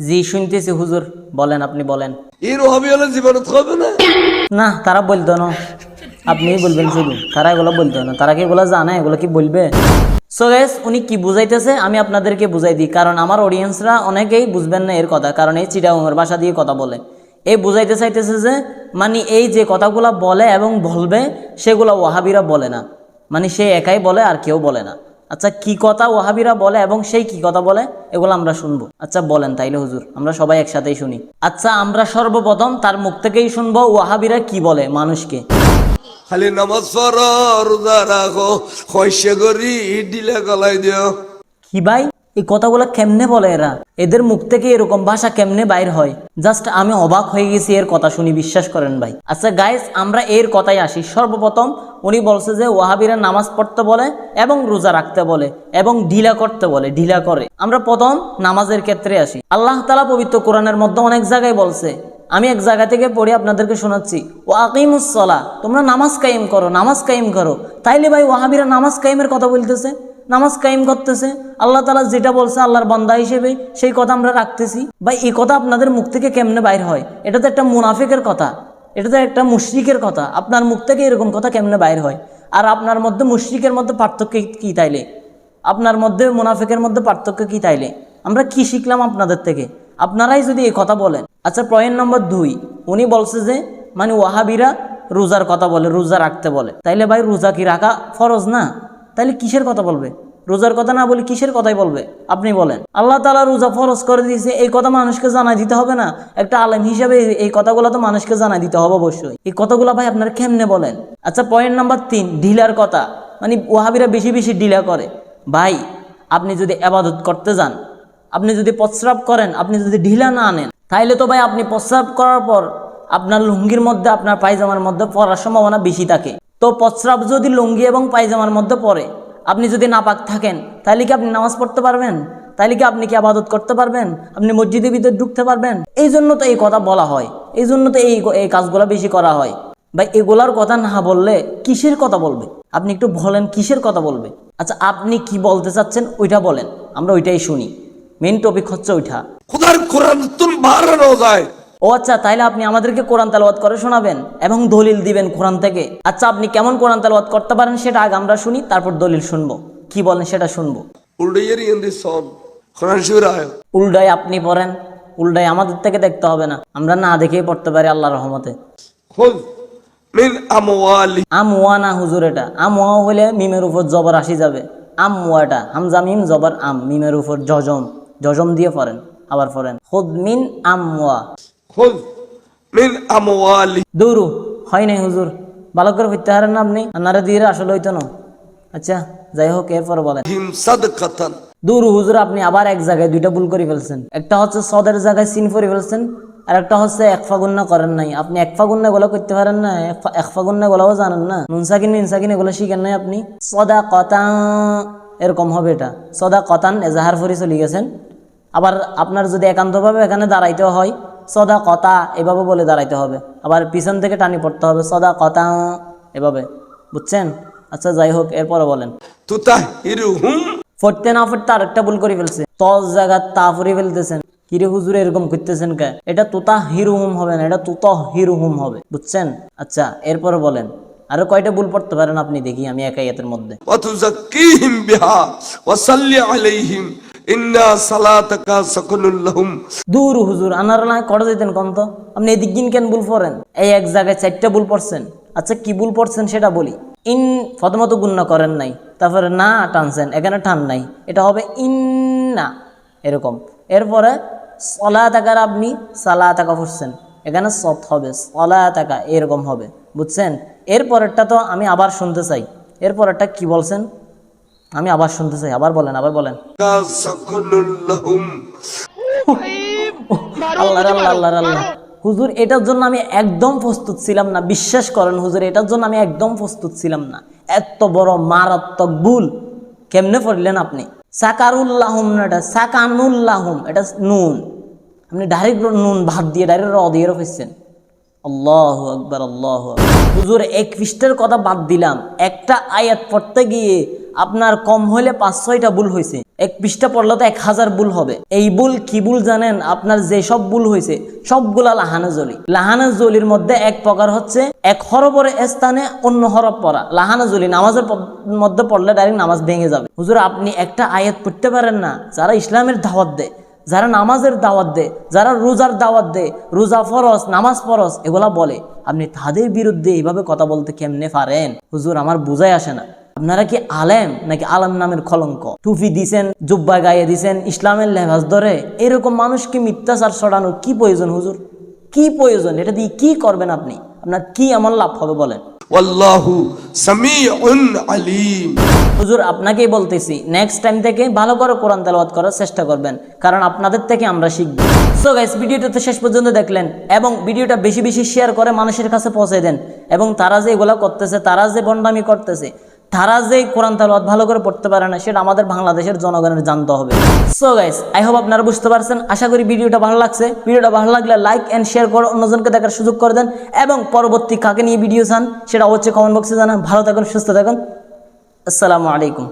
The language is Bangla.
জি শুনতেছি হুজুর। বলেন আপনি বলেন। এর হবি হলে জীবনত হবে না। না তারা বলতো না। আপনি বলবেন শুধু। তারা এগুলো বলতো না। তারা কি এগুলো জানে? এগুলো কি বলবে? সো উনি কি বুঝাইতেছে? আমি আপনাদেরকে বুঝাই দিই। কারণ আমার অডিয়েন্সরা অনেকেই বুঝবেন না এর কথা। কারণ এই চিটাগঙ্গের ভাষা দিয়ে কথা বলে। এই বুঝাইতে চাইতেছে যে মানে এই যে কথাগুলা বলে এবং বলবে সেগুলো ওয়াহাবিরা বলে না। মানে সে একাই বলে আর কেউ বলে না। আচ্ছা কি কথা ওয়াহাবিরা বলে এবং সেই কি কথা বলে? এগুলো আমরা শুনব। আচ্ছা বলেন তাইলে হুজুর আমরা সবাই একসাথেই শুনি। আচ্ছা আমরা সর্বপ্রথম তার মুখ থেকেই শুনব ওয়াহাবিরা কি বলে মানুষকে। খালি নামাজ পড়ো রোজা রাখো খয়সে করি ডিলে গলাই দিও। কি ভাই? এই কথাগুলো কেমনে বলে এরা? এদের মুখ থেকে এরকম ভাষা কেমনে বাইর হয়? জাস্ট আমি অবাক হয়ে গেছি এর কথা শুনি বিশ্বাস করেন ভাই। আচ্ছা গাইস আমরা এর কথাই আসি। সর্বপ্রথম উনি বলছে যে ওয়াহাবিরা নামাজ পড়তে বলে এবং রোজা রাখতে বলে এবং ঢিলা করতে বলে, ঢিলা করে। আমরা প্রথম নামাজের ক্ষেত্রে আসি। আল্লাহ তালা পবিত্র কোরআনের মধ্যে অনেক জায়গায় বলছে, আমি এক জায়গা থেকে পড়ে আপনাদেরকে শোনাচ্ছি ও আকিমুসলা তোমরা নামাজ কায়েম করো, নামাজ কায়েম করো। তাইলে ভাই ওয়াহাবিরা নামাজ কায়েমের কথা বলতেছে, নামাজ কায়েম করতেছে। আল্লাহ তালা যেটা বলছে আল্লাহর বান্দা হিসেবে, সেই কথা আমরা রাখতেছি। ভাই, এই কথা আপনাদের মুখ থেকে কেমনে বাইর হয়? এটা তো একটা মুনাফিকের কথা। এটা তো একটা মুশরিকের কথা। আপনার মুখ থেকে এরকম কথা কেমনে বাইর হয়? আর আপনার মধ্যে মুশরিকের মধ্যে পার্থক্য কি তাইলে? আপনার মধ্যে মুনাফিকের মধ্যে পার্থক্য কি তাইলে? আমরা কি শিখলাম আপনাদের থেকে? আপনারাই যদি এই কথা বলেন। আচ্ছা পয়েন্ট নম্বর দুই। উনি বলছে যে মানে ওয়াহাবিরা রোজার কথা বলে, রোজা রাখতে বলে। তাইলে ভাই, রোজা কি রাখা ফরজ না? তাইলে কিসের কথা বলবে? রোজার কথা না বলে কিসের কথাই বলবে? আপনি বলেন। আল্লাহ তালা রোজা ফরজ করে দিয়েছে, এই কথা মানুষকে জানাই দিতে হবে না? একটা আলেম হিসেবে এই- কথাগুলো তো মানুষকে জানাই দিতে হবে অবশ্যই। এই কথাগুলো ভাই আপনারা কেমনে বলেন? আচ্ছা পয়েন্ট নাম্বার তিন, ঢিলার কথা। মানে ওয়াহাবিরা বেশি বেশি ঢিলা করে। ভাই, আপনি যদি আবাদত করতে যান, আপনি যদি প্রস্রাব করেন, আপনি যদি ঢিলা না আনেন, তাইলে তো ভাই আপনি প্রস্রাব করার পর আপনার লুঙ্গির মধ্যে, আপনার পায়জামার মধ্যে পড়ার সম্ভাবনা বেশি থাকে। তো প্রস্রাব যদি লুঙ্গি এবং পায়জামার মধ্যে পড়ে আপনি যদি নাপাক থাকেন, তাহলে কি আপনি নামাজ পড়তে পারবেন? তাহলে কি আপনি কি আবাদত করতে পারবেন? আপনি মসজিদের ভিতরে ঢুকতে পারবেন? এই জন্য তো এই কথা বলা হয়। এই জন্য তো এই এই কাজগুলো বেশি করা হয়। বা এগুলার কথা না বললে কিসের কথা বলবে? আপনি একটু বলেন, কিসের কথা বলবে? আচ্ছা আপনি কি বলতে চাচ্ছেন ওইটা বলেন। আমরা ওইটাই শুনি। মেন টপিক হচ্ছে ওইটা। যায় ও আচ্ছা তাইলে আপনি আমাদেরকে কোরআন তালাওয়াত করে শোনাবেন এবং দলিল দিবেন কোরআন থেকে। আচ্ছা আপনি কেমন কোরআন তালাওয়াত করতে পারেন সেটা আগে আমরা শুনি তারপর দলিল শুনব। কি বলেন সেটা শুনব। আয় উল্টায় আপনি পড়েন উল্টায় আমাদের থেকে দেখতে হবে না। আমরা না দেখেই পড়তে পারি আল্লাহ রহমতে। খুদ মিন না হুজুর এটা। আমুয়া হলে মিমের উপর জবর আসি যাবে। আমুয়াটা হামজা মিম জবর আম। মিমের উপর জজম। জজম দিয়ে পড়েন আবার পড়েন। খুদ মিন আমওয়ালি দৌড়ু। হয় নাই হুজুর? ভালো করে হইতে হারেন না আপনি আনারে দিয়ে আসলে হইতো না। আচ্ছা যাই হোক এরপর বলেন। হিম সাদকাতান। দূর হুজুর আপনি আবার এক জায়গায় দুইটা ভুল করে ফেলছেন। একটা হচ্ছে সদের জায়গায় সিন করে ফেলছেন আর একটা হচ্ছে এক ফাগুন্না করেন নাই। আপনি এক ফাগুন্না গুলো করতে পারেন না এক ফা- এক ফাগুন্না গুলাও জানেন না। নুনসাকিন নিনসাকিন এগুলো শিখেন নাই আপনি। সদা কতা এরকম হবে এটা। সদা কতান এজাহার ফরি চলে গেছেন। আবার আপনার যদি একান্তভাবে এখানে দাঁড়াইতে হয় সদা কথা এভাবে বলে দাঁড়াইতে হবে। আবার পিছন থেকে টানি পড়তে হবে সদা কথা এভাবে। বুঝছেন? আচ্ছা যাই হোক এরপরে বলেন। পড়তে না পড়তে আরেকটা ভুল করে ফেলছে। তল জায়গা তা ফুরে ফেলতেছেন। কিরে হুজুর এরকম করতেছেন কে? এটা তুতা হিরুহুম হবে না এটা তুত হিরুহুম হবে। বুঝছেন? আচ্ছা এরপরে বলেন। আরও কয়টা ভুল পড়তে পারেন আপনি দেখি আমি একাই এতের মধ্যে। ইন্না সালাতাকা সাকুনুল্লাহুম দূর হুজুর, আনার না কম তো আপনি এদিক গিন কেন ভুল পড়েন? এই এক জায়গায় চারটা ভুল পড়ছেন। আচ্ছা কি ভুল পড়ছেন সেটা বলি। ইন গুণ্য করেন নাই, তারপরে না টানছেন, এখানে টান নাই। এটা হবে এরকম। এরপরে, সলাতাকার আপনি সালাতাকা পড়ছেন। এখানে সৎ হবে, সলাতাকা, এরকম হবে। বুঝছেন? এরপরেরটা তো আমি আবার শুনতে চাই। এরপরেরটা কি বলছেন? আমি আবার শুনতে চাই আবার বলেন আবার বলেন। হুজুর এটার জন্য আমি একদম প্রস্তুত ছিলাম না বিশ্বাস করেন হুজুর এটার জন্য আমি একদম প্রস্তুত ছিলাম না। এত বড় মারাত্মক ভুল। কেমনে পড়লেন আপনি? সাকারুল্লাহম না এটা সাকানুল্লাহম এটা নুন। আপনি ডাইরেক্ট নুন ভাত দিয়ে ডাইরেক্ট র দিয়ে রেখেছেন আল্লাহ আকবার, আল্লাহ হুজুর, এক পৃষ্ঠের কথা বাদ দিলাম। একটা আয়াত পড়তে গিয়ে আপনার কম হলে পাঁচ ছয়টা ভুল হয়েছে এক পৃষ্ঠা পড়লে তো এক হাজার ভুল হবে। এই ভুল কি ভুল জানেন? আপনার যে সব ভুল হয়েছে সবগুলা লাহানা জলি। লাহানা জলির মধ্যে এক প্রকার হচ্ছে, এক হরফের স্থানে অন্য হরফ পড়া। লাহানা জলি, নামাজের মধ্যে পড়লে ডাইরেক্ট নামাজ ভেঙে যাবে। হুজুর, আপনি একটা আয়াত পড়তে পারেন না, যারা ইসলামের দাওয়াত দেয়। যারা নামাজের দাওয়াত দেয়, যারা রোজার দাওয়াত দেয়, রোজা ফরজ, নামাজ ফরজ, এগুলা বলে, আপনি তাদের বিরুদ্ধে এইভাবে কথা বলতে কেমনে পারেন? হুজুর, আমার বুঝাই আসে না। আপনারা কি আলেম নাকি আলম নামের কলঙ্ক? টুপি দিছেন, জুব্বা গায়ে দিছেন, ইসলামের লেবাস ধরে, এরকম মানুষকে মিথ্যাচার ছড়ানোর কি প্রয়োজন হুজুর? কি প্রয়োজন? এটা দিয়ে কি করবেন আপনি? আপনার কি আমার লাভ হবে বলেন? ওয়াল্লাহু সামিউন আলিম। হুজুর, আপনাকেই বলতেছি নেক্সট টাইম থেকে ভালো করে কোরআন তেলাওয়াত করার চেষ্টা করবেন, কারণ আপনাদের থেকে আমরা শিখব। সো গাইস ভিডিওটা তো শেষ পর্যন্ত দেখলেন, এবং ভিডিওটা বেশি বেশি শেয়ার করে মানুষের কাছে পৌঁছে দেন, এবং তারা যে এগুলা করতেছে, তারা যে বন্ডামি করতেছে তারা যে কোরআন তেলাওয়াত ভালো করে পড়তে পারে না, সেটা আমাদের বাংলাদেশের জনগণের জানতে হবে। সো গাইস আই হোপ আপনারা বুঝতে পারছেন। আশা করি ভিডিওটা ভালো লাগছে। ভিডিওটা ভালো লাগলে লাইক অ্যান্ড শেয়ার করে অন্যজনকে দেখার সুযোগ করে দেন এবং পরবর্তী কাকে নিয়ে ভিডিও চান, সেটা অবশ্যই কমেন্ট বক্সে জানান। ভালো থাকুন, সুস্থ থাকুন। আসসালামু আলাইকুম।